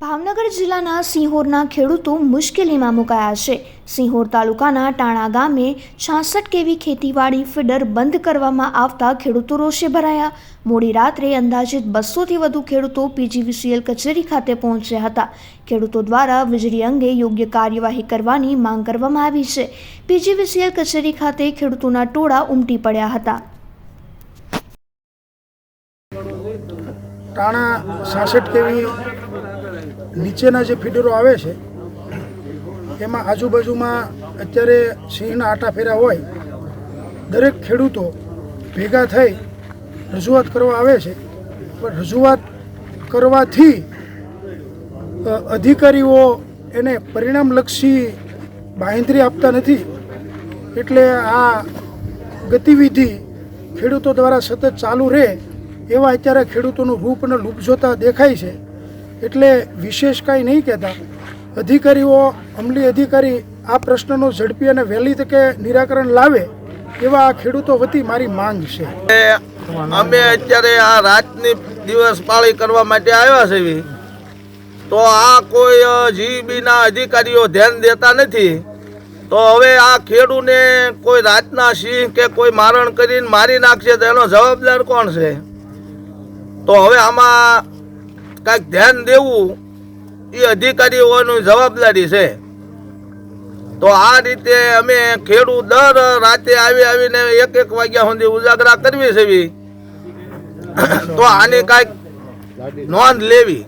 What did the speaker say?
ભાવનગર જિલ્લાના સિંહોરના ખેડૂતો મુશ્કેલીમાં મુકાયા છે. સિંહોર તાલુકાના ટાણા ગામે છાસઠ કેવી ખેતીવાડી ફીડર બંધ કરવામાં આવતા ખેડૂતો રોષે ભરાયા. મોડી રાત્રે અંદાજિત બસોથી વધુ ખેડૂતો પીજીવીસીએલ કચેરી ખાતે પહોંચ્યા હતા. ખેડૂતો દ્વારા વીજળી અંગે યોગ્ય કાર્યવાહી કરવાની માંગ કરવામાં આવી છે. પીજીવીસીએલ કચેરી ખાતે ખેડૂતોના ટોળા ઉમટી પડ્યા હતા. ટાણા છાસઠ કેવી નીચેના જે ફીડરો આવે છે, એમાં આજુબાજુમાં અત્યારે સિંહના આટા ફેરા હોય, દરેક ખેડૂતો ભેગા થઈ રજૂઆત કરવા આવે છે. પણ રજૂઆત કરવાથી અધિકારીઓ એને પરિણામલક્ષી બાહેંધરી આપતા નથી. એટલે આ ગતિવિધિ ખેડૂતો દ્વારા સતત ચાલુ રહે, એવા અત્યારે ખેડૂતોનું રૂપ અને લૂપ જોતા દેખાય છે. એટલે વિશેષ કાંઈ નહીં કહેતા. અધિકારીઓ, અમલી અધિકારી આ પ્રશ્નનો ઝડપી અને વહેલી તકે નિરાકરણ લાવે એવા આ ખેડૂતો વતી મારી માંગ છે. અમે અત્યારે આ રાતની દિવસ પાળી કરવા માટે આવ્યા છે તો આ કોઈ જીબીના અધિકારીઓ ધ્યાન દેતા નથી. તો હવે આ ખેડૂને કોઈ રાતના સિંહ કે કોઈ મારણ કરીને મારી નાખશે તો એનો જવાબદાર કોણ છે? તો હવે આમાં કાંઈક ધ્યાન દેવું એ અધિકારીઓની જવાબદારી છે. તો આ રીતે અમે ખેડૂત દર રાતે આવી આવીને એક એક વાગ્યા સુધી ઉજાગરા કરવી છે તો આની કાંઈક નોંધ લેવી.